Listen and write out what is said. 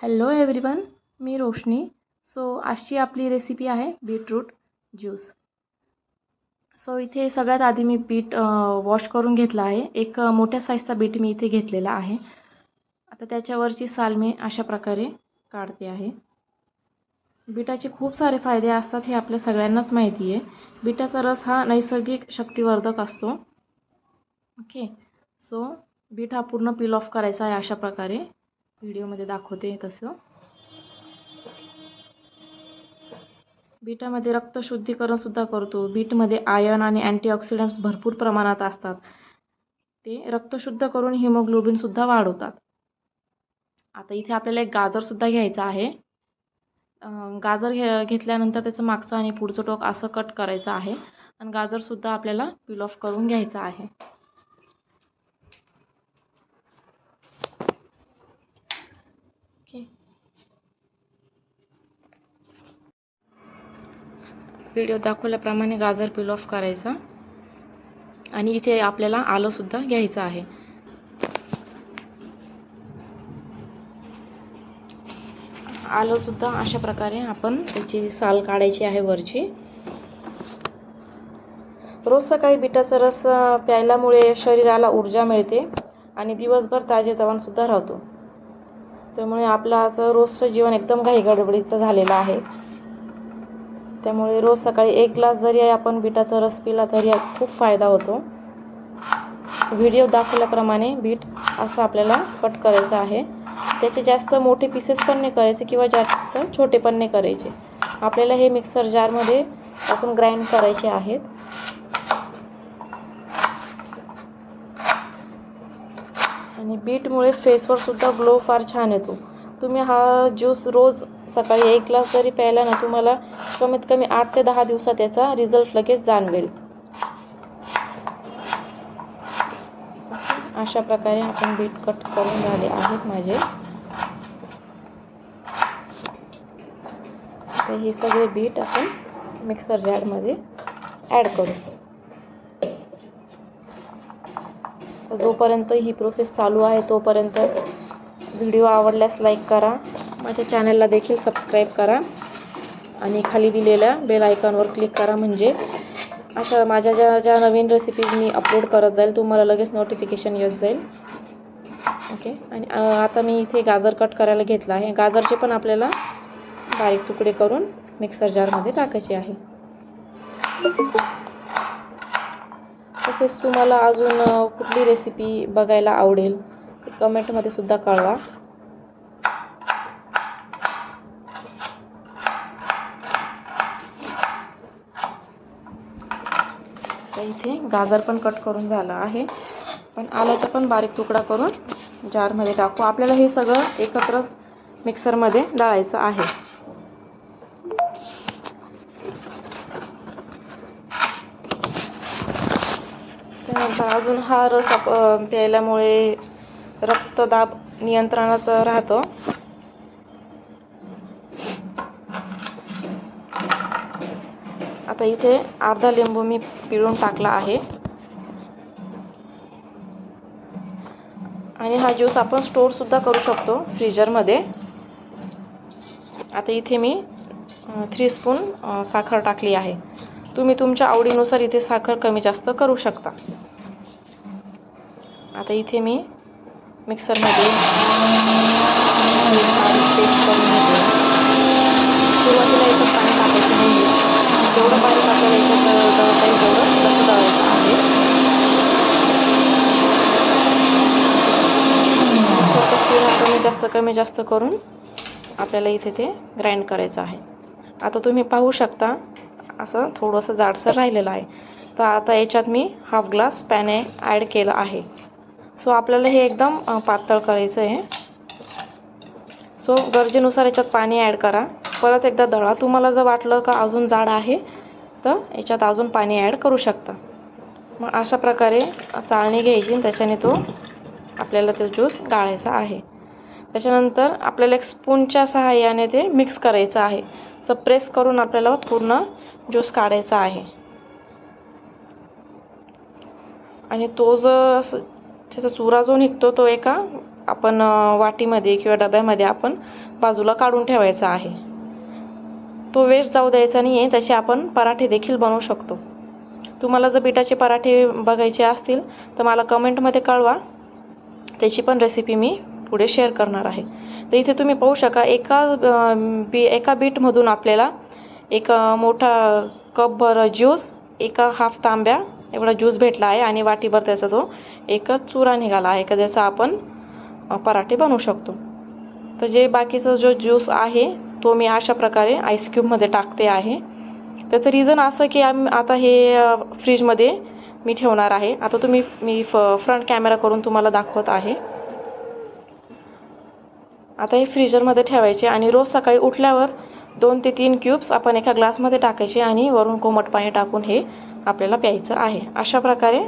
Hello everyone मी Roshni. So आजची आपली रेसिपी आहे बीटरूट ज्यूस सो इथे सगळ्यात आधी मी बीट वॉश करून घेतला आहे. एक मोठ्या साईजचा बीट मी इथे घेतलेला आहे. आता त्याच्यावरची साल मी अशा प्रकारे काढते आहे. बीटाचे खूप सारे फायदे असतात हे आपल्या सगळ्यांनाच माहिती आहे. बीटाचा रस हा नैसर्गिक शक्तिवर्धक असतो. ओके सो बीट हा पूर्ण पील ऑफ करायचा आहे अशा प्रकारे. व्हिडिओमध्ये दाखवते तसं. बीटामध्ये रक्तशुद्धीकरणसुद्धा करतो. बीटमध्ये आयर्न आणि अँटीऑक्सिडंट्स भरपूर प्रमाणात असतात. ते रक्तशुद्ध करून हिमोग्लोबिनसुद्धा वाढवतात. आता इथे आपल्याला एक गाजरसुद्धा घ्यायचं आहे. गाजर घे घेतल्यानंतर त्याचं मागचं आणि पुढचं टोक असं कट करायचं आहे. आणि गाजरसुद्धा आपल्याला पील ऑफ करून घ्यायचं आहे. व्हिडिओ दाखवल्याप्रमाणे गाजर पील ऑफ करायचा. आणि इथे आपल्याला आलंसुद्धा घ्यायचं आहे. आलंसुद्धा अशा प्रकारे आपण त्याची साल काढायची आहे वरची. रोज सकाळी बिटाचा रस प्यायल्यामुळे शरीराला ऊर्जा मिळते आणि दिवसभर ताजेतवानसुद्धा राहतो. त्यामुळे आपलं आज रोजचं जीवन एकदम घाई गडबडीचं झालेलं आहे. त्यामुळे रोज सकाळी एक ग्लास जरी आपण बीटाचा रस पिला तरी खूप फायदा होतो. व्हिडिओ दाखवल्याप्रमाणे बीट असं आपल्याला कट करायचं आहे. त्याचे जास्त मोठे पीसेस पण नाही करायचे किंवा जास्त छोटे पण नाही करायचे. आपल्याला हे मिक्सर जारमध्ये आपण ग्राइंड करायचे आहेत. आणि बीटमुळे फेसवर सुद्धा ग्लो फार छान येतो. तुम्ही हा ज्यूस रोज सकाळी एक ग्लास जरी प्यायला ना तुम्हाला कमीत कमी आठ ते दहा दिवसात याचा रिझल्ट लगेच जाणवेल. अशा प्रकारे आपण बीट कट करून झाले आहेत माझे. तर हे सगळे बीट आपण मिक्सर जारमध्ये ॲड करू. जोपर्यंत ही प्रोसेस चालू आहे तोपर्यंत व्हिडिओ आवडल्यास लाईक करा. माझ्या चॅनलला देखील सबस्क्राईब करा. आणि खाली दिलेल्या बेल आयकॉनवर क्लिक करा म्हणजे अशा माझ्या ज्या ज्या नवीन रेसिपीज मी अपलोड करत जाईल तुम्हाला लगेच नोटिफिकेशन येत जाईल. ओके आणि आता मी इथे गाजर कट करायला घेतला आहे. गाजरचे पण आपल्याला बारीक तुकडे करून मिक्सर जारमध्ये टाकायचे आहे. तसेच तुम्हाला अजून कुठली रेसिपी बघायला आवडेल कमेंटमध्ये सुद्धा कळवा. आता इथे गाजर पण कट करून झालं आहे. पण आल्याचा पण बारीक तुकडा करून जारमध्ये टाकू. आपल्याला हे सगळं एकत्रच मिक्सरमध्ये दळायचं आहे. त्यानंतर अजून हा रस आप प्यायल्यामुळे रक्तदाब नियंत्रणात राहतं. आता इथे अर्धा लिंबू मी पिळून टाकला आहे. आणि हा ज्यूस आपण स्टोअरसुद्धा करू शकतो फ्रीजरमध्ये आता इथे मी थ्री स्पून साखर टाकली आहे. तुम्ही तुमच्या आवडीनुसार इथे साखर कमी जास्त करू शकता. आता इथे मी मिक्सरमध्ये पेस्ट करून घेते सुरुवातीला याच्यात पाणी टाकायचं नाही जेवढं बारीक आपल्याला याच्यात दळता येईल तेवढं तसं दळायचं आहे फक्त कमी जास्त कमी जास्त करून आपल्याला इथे ते ग्राइंड करायचं आहे. आता तुम्ही पाहू शकता असं थोडंसं जाडसर राहिलेलं आहे. तर आता याच्यात मी हाफ ग्लास पॅने ॲड केलं आहे. सो आपल्याला हे एकदम पातळ करायचं आहे. सो गरजेनुसार याच्यात पाणी ॲड करा. परत एकदा दळा. तुम्हाला जर वाटलं का अजून जाड आहे तर याच्यात अजून पाणी ॲड करू शकता. मग अशा प्रकारे चाळणी घ्यायची त्याच्याने तो आपल्याला तो ज्यूस गाळायचा आहे. त्याच्यानंतर आपल्याला एक स्पूनच्या सहाय्याने ते मिक्स करायचं आहे. असं प्रेस करून आपल्याला पूर्ण ज्यूस काढायचा आहे. आणि तो जो असं त्याचा चुरा जो निघतो तो एका आपण वाटीमध्ये किंवा डब्यामध्ये आपण बाजूला काढून ठेवायचा आहे. तो वेस्ट जाऊ द्यायचा नाही आहे तसे आपण पराठे देखील बनवू शकतो. तुम्हाला जर बिटाचे पराठे बघायचे असतील तर मला कमेंटमध्ये कळवा. त्याची पण रेसिपी मी पुढे शेअर करणार आहे. तर इथे तुम्ही पाहू शका एका बी एका बीटमधून आपल्याला एक मोठा कपभर ज्यूस एका हाफ तांब्या एवढा ज्यूस भेटला आहे आणि वाटीभर त्याचा तो एकच चुरा निघाला आहे का ज्याचा आपण पराठे बनवू शकतो. तर जे बाकीचा जो ज्यूस आहे तो मी अशा प्रकारे आईस्क्यूबमध्ये टाकते आहे. त्याचं रिझन असं की आम आता हे फ्रीजमध्ये मी ठेवणार आहे. आता तुम्ही मी फ फ्रंट कॅमेरा करून तुम्हाला दाखवत आहे. आता हे फ्रीजरमध्ये ठेवायचे आणि रोज सकाळी उठल्यावर दोन ते तीन क्यूब्स आपण एका ग्लासमध्ये टाकायचे आणि वरून कोमट पाणी टाकून हे आपल्याला प्यायचं आहे. अशा प्रकारे